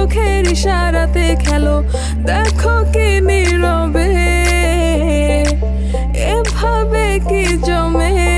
চোখের ইশারাতে খেলো। দেখো কি নীরবে এভাবে কি জমে?